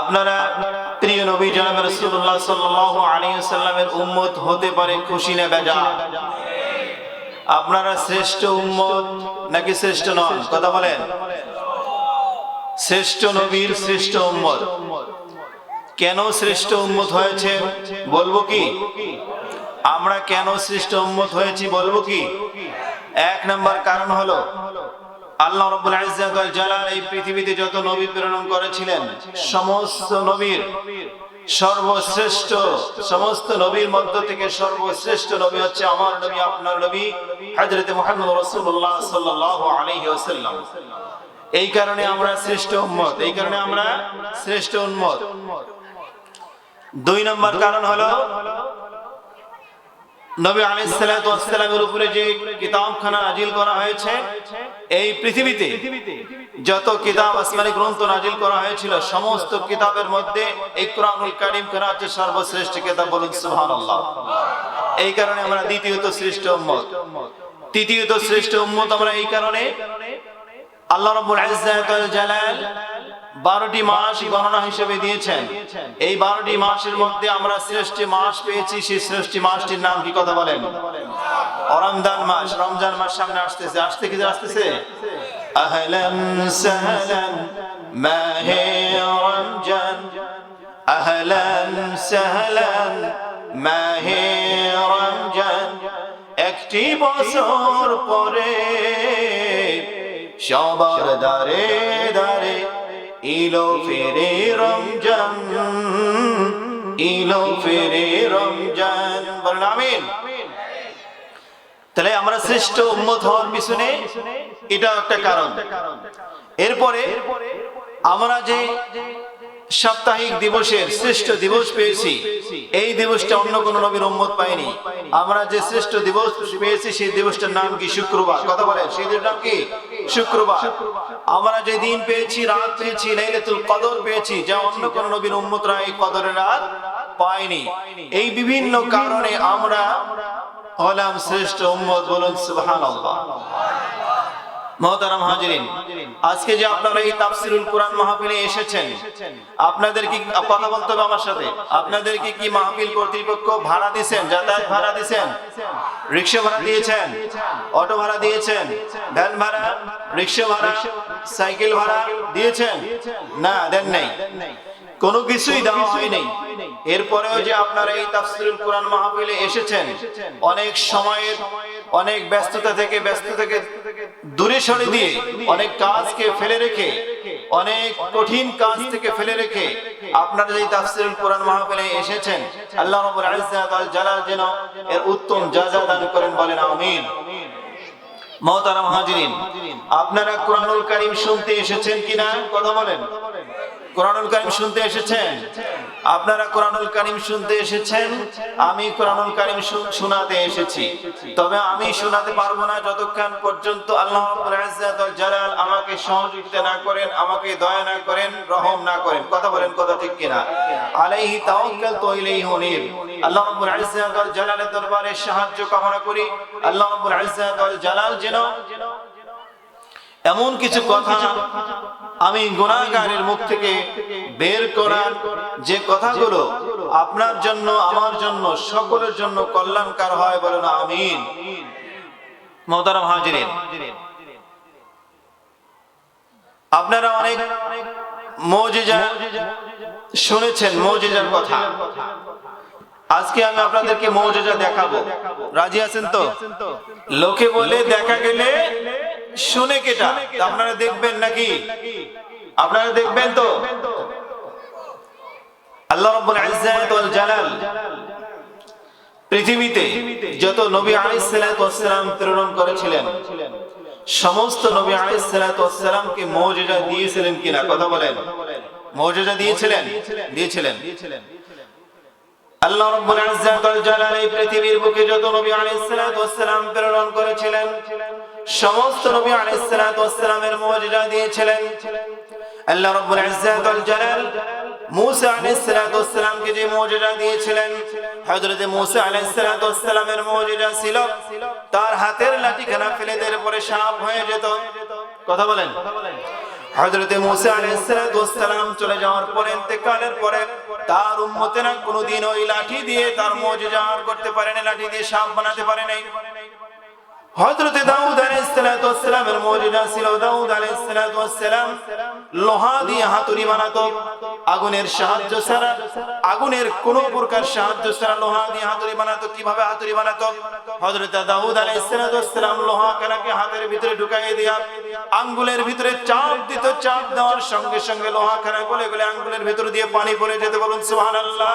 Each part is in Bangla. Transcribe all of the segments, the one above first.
আপনারা প্রিয় নবী জনাব রাসূলুল্লাহ সাল্লাল্লাহু আলাইহি সাল্লামের উম্মত হতে পারে খুশি না বেজা। আপনারা শ্রেষ্ঠ উম্মত নাকি শ্রেষ্ঠ নন? কথা বলেন। শ্রেষ্ঠ নবীর শ্রেষ্ঠ উম্মত। কেন শ্রেষ্ঠ উম্মত হয়েছে বলব কি? আমরা কেন শ্রেষ্ঠ উম্মত হয়েছি বলব কি? এক নম্বর কারণ হলো আল্লাহ রাব্বুল ইজ্জাত ওয়াল জালাল এই পৃথিবীতে যত নবী প্রেরণ করেছিলেন, সমস্ত নবীর, সর্বশ্রেষ্ঠ, সমস্ত নবীর মধ্য থেকে সর্বশ্রেষ্ঠ নবী হচ্ছে আমার নবী, আপনার নবী হযরত মুহাম্মদ রাসূলুল্লাহ সাল্লাল্লাহু আলাইহি ওয়াসাল্লাম। এই কারণে আমরা শ্রেষ্ঠ উম্মত, এই কারণে আমরা শ্রেষ্ঠ উম্মত। দুই নম্বর কারণ হলো নবী আলাইহিসসালামের উপরে যে কিতাবখানা নাজিল করা হয়েছে, এই পৃথিবীতে যত কিতাব আসমানি গ্রন্থ নাজিল করা হয়েছিল, সমস্ত কিতাবের মধ্যে এই কোরআনুল কারীম কেনা হচ্ছে সর্বশ্রেষ্ঠ কিতাব বলুন সুবহানাল্লাহ। এই কারণে আমরা দ্বিতীয়ত শ্রেষ্ঠ উম্মত। তৃতীয়ত শ্রেষ্ঠ উম্মত আমরা এই কারণে আল্লাহ রাব্বুল ইজ্জাত জালাল বারোটি মাস গণনা হিসেবে দিয়েছেন। এই বারোটি মাসের মধ্যে আমরা শ্রেষ্ঠ মাস পেয়েছি, সেই শ্রেষ্ঠ মাসটির নাম কি কথা বলেন? রমজান মাস রমজান মাস সামনে আসতেছে। আসতে কি আসতেছে? আহলান সাহলান, মাহে রমজান। আহলান সাহলান, মাহে রমজান। একটি বছর পরে সবার দারে দারে ইলো ফেরে রমজান, ইলো ফেরে রমজান। বলেন, আমিন। তাহলে আমরা শ্রেষ্ঠ উন্মত হওয়ার পিছনে এটা একটা কারণ। এরপরে আমরা যে সাপ্তাহিক দিবসের শ্রেষ্ঠ দিবস পেয়েছি। এই দিবসটা অন্য কোন নবীর উম্মত পাইনি আমরা যে শ্রেষ্ঠ দিবস পেয়েছি, সেই দিবসটার নাম কি? শুক্রবার। কথা বলেন, সেই দিনের নাম কি? শুক্রবার। আমরা যে দিন পেয়েছি, রাত পেয়েছি, লাইলাতুল কদর পেয়েছি, যা অন্য কোন নবীর উম্মতরা এই কদরের রাত পায়নি। এই বিভিন্ন কারণে আমরা হলাম শ্রেষ্ঠ উম্মত বলুন সুবহানাল্লাহ। মহতারাম এই তাফসিরুল কি কথা বলতে হবে সাইকেল ভাড়া দিয়েছেন? না, দেন নাই। কোনো কিছুই এরপরেও যে আপনারা এই তাফসিরুল কোরআন মাহফিলে এসেছেন, অনেক সময়ের অনেক ব্যস্ততা থেকে ব্যস্ত থেকে দূরে সরে দিয়ে অনেক কাজকে ফেলে রেখে, অনেক কঠিন কাজ থেকে ফেলে রেখে আপনারা এই তাফসিরুল কোরআন মাহফিলে এসেছেন, আল্লাহ রাব্বুল ইজ্জাত ওয়াল জালাল যেন এর উত্তম জাযা দান করেন বলেন, আমিন। মহতারাম হাজিরিন, আপনারা কোরআনুল কারীম শুনতে এসেছেন কিনা? কথা বলেন। কোরআনুল কারীম শুনতে এসেছেন? আপনারা কোরআনুল কারীম শুনতে এসেছেন? আমি কোরআনুল কারীম শোনাতে এসেছি। তবে আমি শোনাতে পারব না যতক্ষণ পর্যন্ত আল্লাহ জালাল আমাকে সহযোগিতা না করেন, আমাকে দয়া না করেন, রহম না করেন। কথা বলেন, কথা ঠিক কিনা? আলাইহি তাওয়াক্কাল তো ইলাইহি আল্লাহ রাব্বুল ইজ্জাত ওয়াল জালালের দরবারে সাহায্য কামনা করি। আল্লাহ রাব্বুল ইজ্জাত ওয়াল জালাল যেন এমন কিছু কথা আমি গুনাহগারের মুখ থেকে বের করার যে কথাগুলো আপনার জন্য আমার জন্য সকলের জন্য কল্যাণকার হয় বলে না আমিন। মোহতারাম হাজিরিন আপনারা অনেক মৌজিজা শুনেছেন মৌজিজার কথা। আজকে আমি আপনাদেরকে মৌজিজা দেখাবো। রাজি আছেন তো? লোকে বলে দেখা গেলে শুনে কেটা? আপনারা দেখবেন নাকি? আপনারা দেখবেন তো? আল্লাহ জালাল পৃথিবীতে যত নবী প্রেরণ করেছিলেন, সমস্ত নবী দিয়েছিলেন কিনা? কথা বলেন। দিয়েছিলেন? দিয়েছিলেন। আল্লাহ জালাল এই পৃথিবীর বুকে যত নবী আলাইহিস সালাম প্রেরণ করেছিলেন সমস্ত নবী আলাইহিস সালাতু মুজিজা দিয়েছিলেন। আল্লাহ রাব্বুল জালাল মুসা আলাইহিস সালাতু ওয়াস সালামকে যে মুজিজা দিয়েছিলেন, হযরত মুসা আলাইহিস সালাতু ওয়াস সালামের মুজিজা ছিল, তার হাতের লাঠিখানা ফেলে দেওয়ার পরে সাপ হয়ে যেত। কথা বলেন। হযরতে মুসা আলাইহিস সালাম চলে যাওয়ার পরে, ইন্তেকালের পরে তার উম্মতেরা কোনোদিন ওই লাঠি দিয়ে তার মুজিজা করতে পারেনি, লাঠি দিয়ে সাপ বানাতে পারে নাই দাউদ আলাইহিস সালামের ছিল দাউদ আলাইহিস সালাম লোহা দিয়ে হাতুড়ি বানাতো, আগুনের সাহায্য ছাড়া, আগুনের কোন প্রকার সাহায্য ছাড়া লোহা দিয়ে হাতুড়ি বানাতো, কীভাবে হাতুড়ি বানাতো? দাউদ আলাইহিস সালাম লোহা কানাকে হাতের ভিতরে ঢুকাইয়ে দিয়া আঙ্গুলের ভিতরে চাপ দিত, চাপ দেওয়ার সঙ্গে সঙ্গে লোহা খানা গলে গলে আঙ্গুলের ভিতর দিয়ে পানি পড়ে যেতে। বলুন সুবহানাল্লাহ।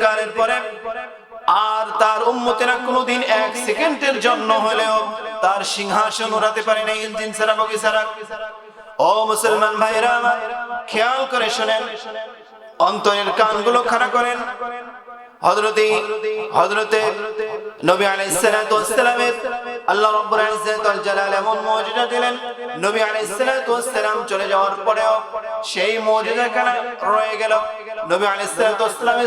তার পর আর তার উম্মতেরা কোনোদিন এক সেকেন্ডের জন্য হলেও তার সিংহাসন উড়াতে পারে না ইঞ্জিন ছাড়া বগি ছাড়া ও মুসলমান ভাইরা, খেয়াল করে শুনেন। অন্তরের কানগুলো খাড়া করেন। আল্লাহ দিলেন, নবী চলে যাওয়ার পরেও সেই রয়ে গেল। নবী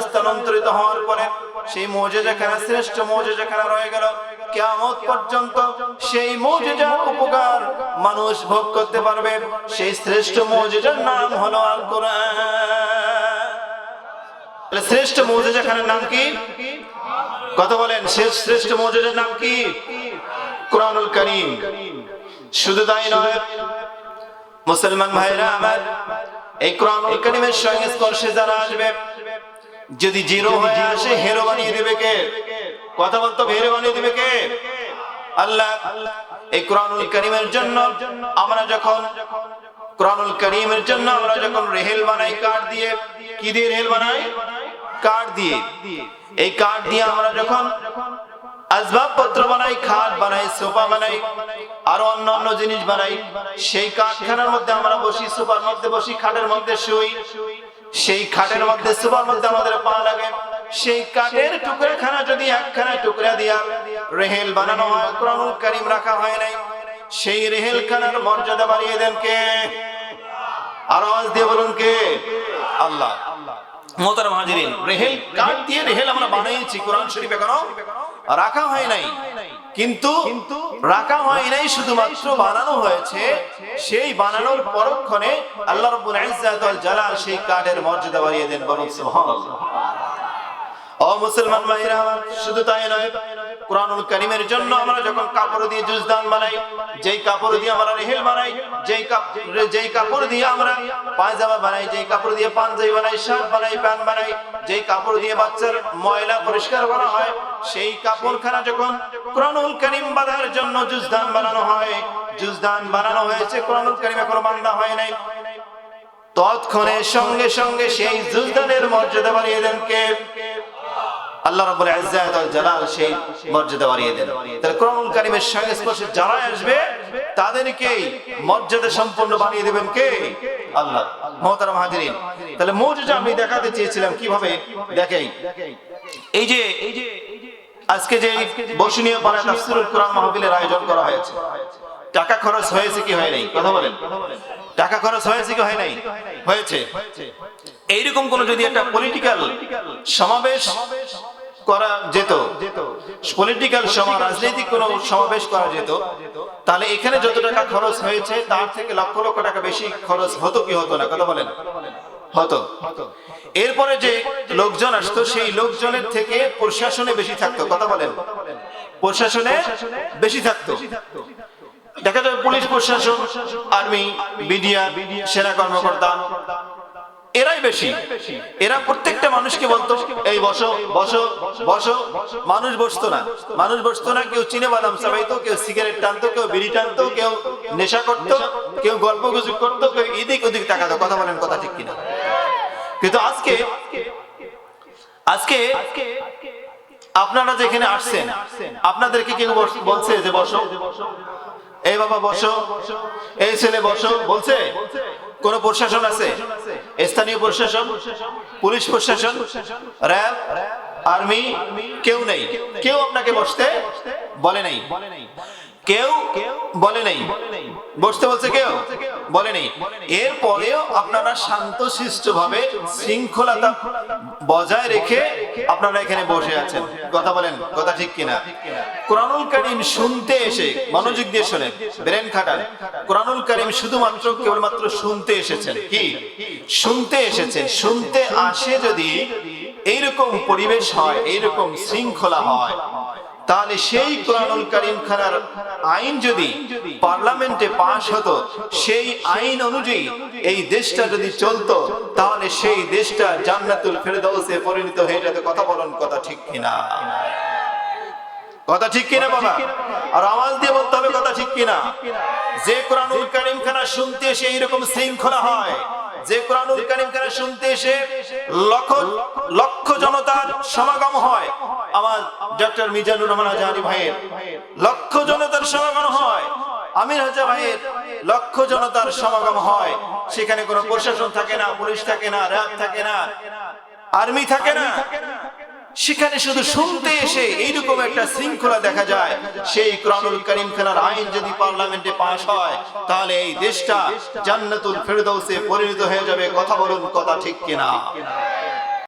স্থানান্তরিত হওয়ার পরে সেই মুজিজা খানা, শ্রেষ্ঠ মুজিজা খানা রয়ে গেল। কিয়ামত পর্যন্ত সেই মুজিজার উপকার মানুষ ভোগ করতে পারবে। সেই শ্রেষ্ঠ মুজিজার নাম হলো আল কোরআন শ্রেষ্ঠ মৌজেজা খানের নাম কি? কথা বলেন? শ্রেষ্ঠ মৌজেজার নাম কি? কোরআনুল করিম। শুধু তাই নয় মুসলমান ভাইরা আমার এই কোরআনুল করিমের সঙ্গে স্পর্শে যারা আসবে যদি জিরো হয়ে আসে হেরো বানিয়ে দেবে কে? কথা বলতো হেরো বানিয়ে দেবে কে? আল্লাহ, এই কোরআনুল করিমের জন্য আমরা যখন, কোরআনুল করিমের জন্য আমরা যখন রেহেল বানাই, কাঠ দিয়ে, কি দিয়ে রেহেল বানাই? কাঠ দিয়ে। এই কাঠ দিয়ে আমরা যখন আসবাবপত্র বানাই, খাট বানাই, সোফা বানাই, আরও অন্য অন্য জিনিস বানাই, সেই কাঠখানার মধ্যে আমরা বসি, সোফার মধ্যে বসি, খাটের মধ্যে শুই, সেই খাটের মধ্যে, সোফার মধ্যে আমাদের পা লাগে। সেই কাঠের টুকরা খানা যদি একখানা টুকরা দিয়া রেহেল বানানো হয় কোরআনুল করিম রাখা হয় নাই সেই রেহেল খানার মর্যাদা বাড়িয়ে দেন কে? আর আওয়াজ দিয়ে বলুন কে? আল্লাহ। মোহতারাম হাজিরিন রেহেল কাঠ দিয়ে রেহেল আমরা বানিয়েছি কোরআন শরীফ এখনও রাখা হয় নাই। কিন্তু রাখা হয় নাই শুধুমাত্র বানানো হয়েছে সেই বানানোর পরক্ষণে আল্লাহ রাব্বুল ওয়াল জালাল সেই কাঠের মর্যাদা বাড়িয়ে দেন সুবহানাল্লাহ। ও মুসলমান ভাইরা, শুধু তাই নয়, কোরআনুল জন্য আমরা যখন কাপড় দিয়ে জুজদান বানাই, যেই কাপড় দিয়ে আমরা রেহেল বানাই, যেই যেই কাপড় দিয়ে আমরা পায়জামা বানাই, যেই কাপড় দিয়ে পাঞ্জাবি বানাই, শার্ট বানাই বানাই, যেই কাপড় দিয়ে বাচ্চার ময়লা পরিষ্কার করা হয়, সেই কাপড়খানা যখন কোরআনুল কারীম বাঁধার জন্য জুজদান বানানো হয়, জুজদান বানানো হয়েছে, কোরআনুল কারীম এখনও বান্ধা হয় নাই। তৎক্ষণে সঙ্গে সঙ্গে সেই জুজদানের মর্যাদা বাড়িয়ে দেন কে? আল্লাহ রাব্বুল ইজ্জাত ওয়াল জালাল সেই মর্যাদা বাড়িয়ে দেন। তাহলে কোরআনুল কারীমের সংস্পর্শে যারা আসবে তাদেরকে মর্যাদা সম্পন্ন বানিয়ে দেবেন কে? আল্লাহ। মুহতারাম হাজিরিন। তাহলে মুজিজা আমি দেখাতে চেয়েছিলাম কীভাবে? দেখাই। এই যে, আজকে যে বসনীয় পাড়া তাফসীরুল কোরআন মাহফিলের আয়োজন করা হয়েছে, টাকা খরচ হয়েছে কি হয় নাই? কথা বলেন। টাকা খরচ হয়েছে কি হয় নাই? হয়েছে। এইরকম কোন যদি একটা পলিটিক্যাল সমাবেশ করা যেত। পলিটিক্যাল সভা রাজনৈতিক কোন সমাবেশ করা যেত। তাহলে এখানে যত টাকা খরচ হয়েছে তার থেকে লক্ষ লক্ষ টাকা বেশি খরচ হতো কি হতো না? কথা বলেন। হতো এরপরে যে লোকজন আসতো সেই লোকজনের থেকে প্রশাসনে বেশি থাকতো। কথা বলেন। প্রশাসনে বেশি থাকতো। দেখা যায় পুলিশ প্রশাসন আর্মি বিডিআর সেনা কর্মকর্তা এরাই বেশি। এরা প্রত্যেকটা মানুষকে বলতো, এই বসো বসো বসো। মানুষ বসতো না। মানুষ বসতো না, কেউ চিনে বাদাম চাবাইতো, কেউ সিগারেট টানতো, কেউ বিড়ি টানতো, কেউ নেশা করতো, কেউ গল্প গুজব করতো, কেউ এদিক ওদিক তাকাতো, কথা বলেন কথা ঠিক কিনা। কিন্তু আজকে আজকে আপনারা যেখানে আসছেন, আপনাদেরকে কেউ বলছে যে বসো। এই বাবা বসো, এই ছেলে বসো, বলছে? কোন প্রশাসন আছে? স্থানীয় প্রশাসন, পুলিশ প্রশাসন, র্যাব, আর্মি, কেউ নেই। কেউ আপনাকে বসতে বলে নাই। কেউ বলে নাই। বসতে বলছে কেউ বলে নেই। এরপরেও আপনারা শান্ত শিষ্ট ভাবে শৃঙ্খলতা বজায় রেখে আপনারা এখানে বসে আছেন। কথা বলেন, কথা ঠিক কিনা? কোরআনুল করিম শুনতে এসে, মনোযোগ দিয়ে শোনেন ব্রেন খাটান। কোরআনুল করিম শুধুমাত্র, কেবলমাত্র শুনতে এসেছেন। কি? শুনতে এসেছেন। শুনতে আসে যদি এইরকম পরিবেশ হয়, এইরকম শৃঙ্খলা হয়, তাহলে সেই কোরআনুল করিম খানার আইন যদি পার্লামেন্টে পাশ হতো, সেই আইন অনুযায়ী এই দেশটা যদি চলতো, তাহলে সেই দেশটা জান্নাতুল ফেরদাউসে পরিণত হয়ে যেত। কথা বলুন, কথা ঠিক কিনা? কথা ঠিক কিনা বাবা? আর আওয়াজ দিয়ে বলতে হবে কথা ঠিক কিনা? যে কোরআনুল করিম খানা শুনতে এসে এইরকম শৃঙ্খলা হয় যে কোরআনুল করিম খানা শুনতে এসে লক্ষ লক্ষ জনতার সমাগম হয় আমার ডক্টর মিজানুর রহমান আজহারি ভাইয়ের। লক্ষ জনতার সমাগম হয় আমির হাজা ভাইয়ের লক্ষ জনতার সমাগম হয়। সেখানে কোনো প্রশাসন থাকে না পুলিশ থাকে না র্যাব থাকে না আর্মি থাকে না। সেখানে শুধু শুনতে এসে এইরকম একটা শৃঙ্খলা দেখা যায়। সেই কোরআনুল করিম খানার আইন যদি পার্লামেন্টে পাশ হয় তাহলে এই দেশটা জান্নাতুল ফেরদৌসে পরিণত হয়ে যাবে। কথা বলুন কথা ঠিক কিনা।